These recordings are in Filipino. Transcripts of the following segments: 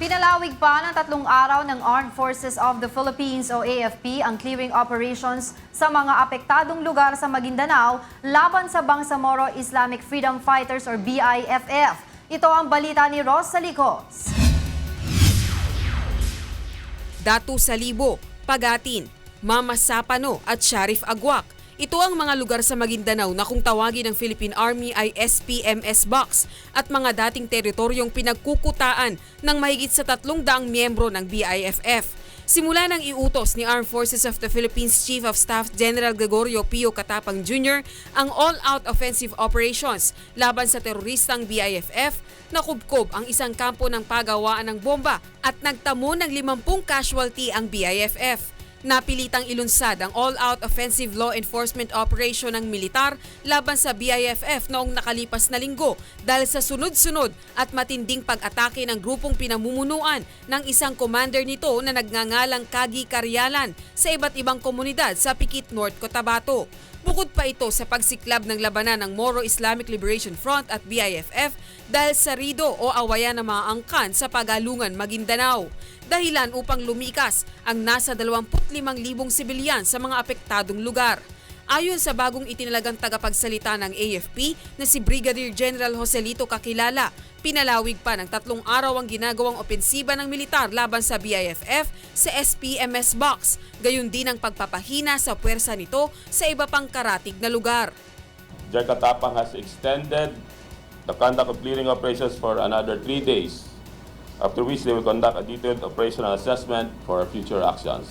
Pinalawig pa ng tatlong araw ng Armed Forces of the Philippines o AFP ang clearing operations sa mga apektadong lugar sa Maguindanao laban sa Bangsamoro Islamic Freedom Fighters or BIFF. Ito ang balita ni Ross Salicos. Datu Salibo, Pagatin, Mama Sapano at Sharif Agwak. Ito ang mga lugar sa Maguindanao na kung tawagin ng Philippine Army ay SPMS Box at mga dating teritoryong pinagkukutaan ng mahigit sa tatlong daang miyembro ng BIFF. Simula nang iutos ni Armed Forces of the Philippines Chief of Staff General Gregorio Pio Katapang Jr. ang all-out offensive operations laban sa teroristang BIFF, nakubkob ang isang kampo ng pagawaan ng bomba at nagtamo ng 50 casualty ang BIFF. Napilitang ilunsad ang all-out offensive law enforcement operation ng militar laban sa BIFF noong nakalipas na linggo dahil sa sunod-sunod at matinding pag-atake ng grupong pinamumunuan ng isang commander nito na nagngangalang Kagi Karyalan sa iba't ibang komunidad sa Pikit North, Cotabato. Bukod pa ito sa pagsiklab ng labanan ng Moro Islamic Liberation Front at BIFF dahil sa rido o awayan ng mga angkan sa pagalungan Maguindanao. Dahilan upang lumikas ang nasa 25,000 sibilyan sa mga apektadong lugar. Ayon sa bagong itinalagang tagapagsalita ng AFP na si Brigadier General Joselito Kakilala, pinalawig pa ng tatlong araw ang ginagawang opensiba ng militar laban sa BIFF sa SPMS Box, gayon din ang pagpapahina sa puwersa nito sa iba pang karatig na lugar. Jakartapang has extended the conduct of clearing operations for another three days, after which they will conduct a detailed operational assessment for future actions.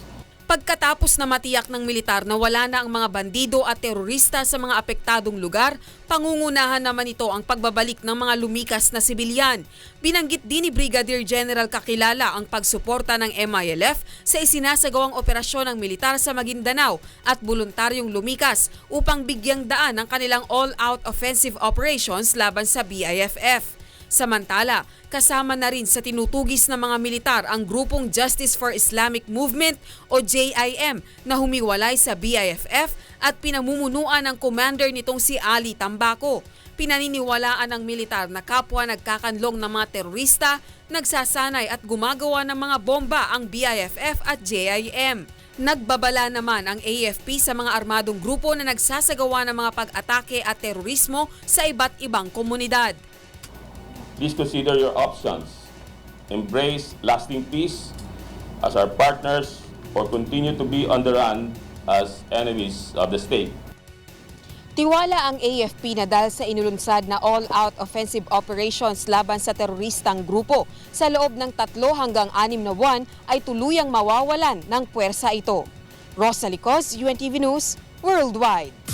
Pagkatapos na matiyak ng militar na wala na ang mga bandido at terorista sa mga apektadong lugar, pangungunahan naman ito ang pagbabalik ng mga lumikas na sibilyan. Binanggit din ni Brigadier General Kakilala ang pagsuporta ng MILF sa isinasagawang operasyon ng militar sa Maguindanao at voluntaryong lumikas upang bigyang daan ang kanilang all-out offensive operations laban sa BIFF. Samantala, kasama na rin sa tinutugis ng mga militar ang grupong Justice for Islamic Movement o JIM na humiwalay sa BIFF at pinamumunuan ng commander nitong si Ali Tambako. Pinaniniwalaan ng militar na kapwa nagkakanlong ng mga terorista, nagsasanay at gumagawa ng mga bomba ang BIFF at JIM. Nagbabala naman ang AFP sa mga armadong grupo na nagsasagawa ng mga pag-atake at terorismo sa iba't ibang komunidad. Please consider your options. Embrace lasting peace as our partners or continue to be on the run as enemies of the state. Tiwala ang AFP na dahil sa inulunsad na all-out offensive operations laban sa teroristang grupo, sa loob ng tatlo hanggang anim na buwan ay tuluyang mawawalan ng puwersa ito. Rosa Licos, UNTV News, Worldwide.